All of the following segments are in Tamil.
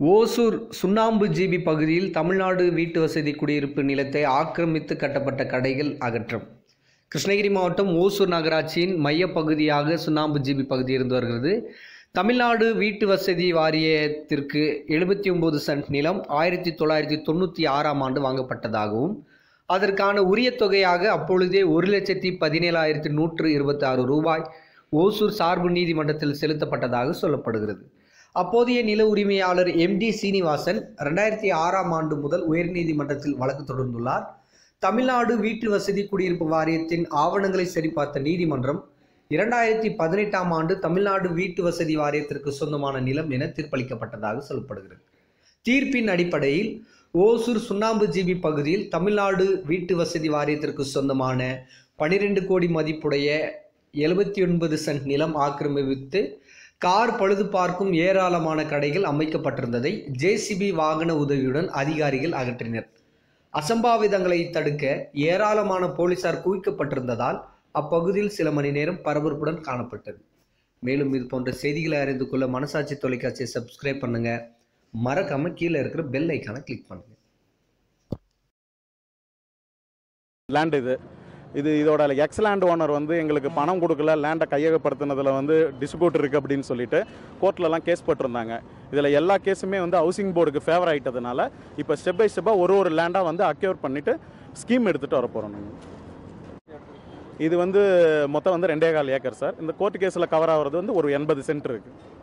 ஓசூர் சுண்ணாம்பு ஜிபி பகுதியில் தமிழ்நாடு வீட்டு வசதி குடியிருப்பு நிலத்தை ஆக்கிரமித்து கட்டப்பட்ட கடைகள் அகற்றம். கிருஷ்ணகிரி மாவட்டம் ஓசூர் நகராட்சியின் மையப்பகுதியாக சுண்ணாம்பு ஜிபி பகுதி இருந்து வருகிறது. தமிழ்நாடு வீட்டு வசதி வாரியத்திற்கு எழுபத்தி ஒம்பது சென்ட் நிலம் ஆயிரத்தி தொள்ளாயிரத்தி தொண்ணூற்றி ஆறாம் ஆண்டு வாங்கப்பட்டதாகவும் அதற்கான உரிய தொகையாக அப்பொழுதே ஒரு லட்சத்தி பதினேழாயிரத்தி நூற்று இருபத்தி ஆறு ரூபாய் ஓசூர் சார்பு நீதிமன்றத்தில் செலுத்தப்பட்டதாக சொல்லப்படுகிறது. அப்போதைய நில உரிமையாளர் எம் டி சீனிவாசன் ரெண்டாயிரத்தி ஆறாம் ஆண்டு முதல் உயர்நீதிமன்றத்தில் வழக்கு தொடர்ந்துள்ளார். தமிழ்நாடு வீட்டு வசதி குடியிருப்பு வாரியத்தின் ஆவணங்களை சரிபார்த்த நீதிமன்றம் இரண்டாயிரத்தி பதினெட்டாம் ஆண்டு தமிழ்நாடு வீட்டு வசதி வாரியத்திற்கு சொந்தமான நிலம் என தீர்ப்பளிக்கப்பட்டதாக சொல்லப்படுகிறது. தீர்ப்பின் அடிப்படையில் ஓசூர் சுண்ணாம்பு ஜிபி பகுதியில் தமிழ்நாடு வீட்டு வசதி வாரியத்திற்கு சொந்தமான பனிரெண்டு கோடி மதிப்புடைய எழுபத்தி ஒன்பது சென்ட் நிலம் ஆக்கிரமித்து கார் பழுது பார்க்கும் ஏராளமான கடைகள் அமைக்கப்பட்டிருந்ததை ஜேசிபி வாகன உதவியுடன் அதிகாரிகள் அகற்றினர். அசம்பாவிதங்களை தடுக்க ஏராளமான போலீசார் குவிக்கப்பட்டிருந்ததால் அப்பகுதியில் சில மணி நேரம் பரபரப்புடன் காணப்பட்டது. மேலும் இது போன்ற செய்திகளை அறிந்து கொள்ள மனசாட்சி தொலைக்காட்சியை சப்ஸ்கிரைப் பண்ணுங்க. மறக்காம கீழே இருக்கிற பெல் ஐக்கானை கிளிக் பண்ணுங்க. லேண்ட் இது. இது இதோட எக்ஸ் லேண்ட் ஓனர் வந்து எங்களுக்கு பணம் கொடுக்கல லேண்டை கையகப்படுத்தினதில் வந்து டிஸ்பியூட் இருக்குது அப்படின்னு சொல்லிட்டு கோர்ட்லலாம் கேஸ் போட்டிருந்தாங்க. இதில் எல்லா கேஸுமே வந்து ஹவுசிங் போர்டுக்கு ஃபேவர் ஆகிட்டதுனால இப்போ ஸ்டெப் பை ஸ்டெப்பாக ஒரு ஒரு லேண்டாக வந்து அக்யூர் பண்ணிவிட்டு ஸ்கீம் எடுத்துகிட்டு வர போகிறோம் நாங்கள் இது வந்து மொத்தம் வந்து ரெண்டே கால் ஏக்கர் சார் இந்த கோர்ட் கேஸில் கவர் ஆகிறது வந்து ஒரு எண்பது சென்ட் இருக்குது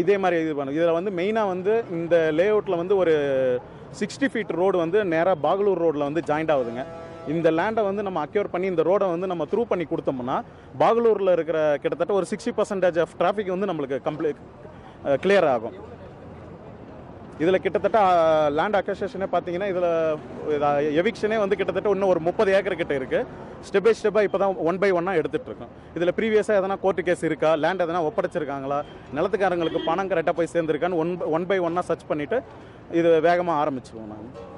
இதே மாதிரி இது பண்ணும். இதில் வந்து மெயினாக வந்து இந்த லே அவுட்டில் வந்து ஒரு சிக்ஸ்டி ஃபீட் ரோடு வந்து நேராக பாகலூர் ரோட்டில் வந்து ஜாயிண்ட் ஆகுதுங்க. இந்த லேண்டை வந்து நம்ம அக்யூர் பண்ணி இந்த ரோடை வந்து நம்ம த்ரூ பண்ணி கொடுத்தோம்னா பாகலூரில் இருக்கிற கிட்டத்தட்ட ஒரு சிக்ஸ்டி பர்சன்டேஜ் ஆஃப் டிராஃபிக் வந்து நம்மளுக்கு கம்ப்ளீட் கிளியர் ஆகும். இதில் கிட்டத்தட்ட லேண்ட் அக்வசேஷனே பார்த்தீங்கன்னா இதில் எவிக்ஷனே வந்து கிட்டத்தட்ட இன்னும் ஒரு முப்பது ஏக்கர் கிட்ட இருக்குது ஸ்டெப் பை ஸ்டெப்பாக இப்போ தான் ஒன் பை ஒன்னாக எடுத்துகிட்டு இருக்கோம். இதில் ப்ரீவியஸாக எதனா கோர்ட்டு கேஸ் இருக்கா? லேண்ட் எதனா ஒப்படைச்சிருக்காங்களா? நிலத்துக்காரங்களுக்கு பணம் கரெக்டாக போய் சேர்ந்துருக்கான்னு ஒன் ஒன் பை ஒன்னாக சர்ச் பண்ணிவிட்டு இது வேகமாக ஆரம்பிச்சிருவோம் நாங்கள்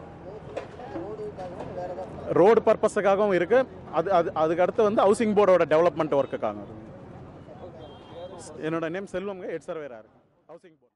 ரோடு பர்பஸுக்காகவும் இருக்குது அது அது அதுக்கு அடுத்து வந்து ஹவுசிங் போர்டோட டெவலப்மெண்ட் ஒர்க்குக்காக என்னோட நேம் செல்வம்ங்க ஹெட் சர்வேராக இருக்கு. Housing board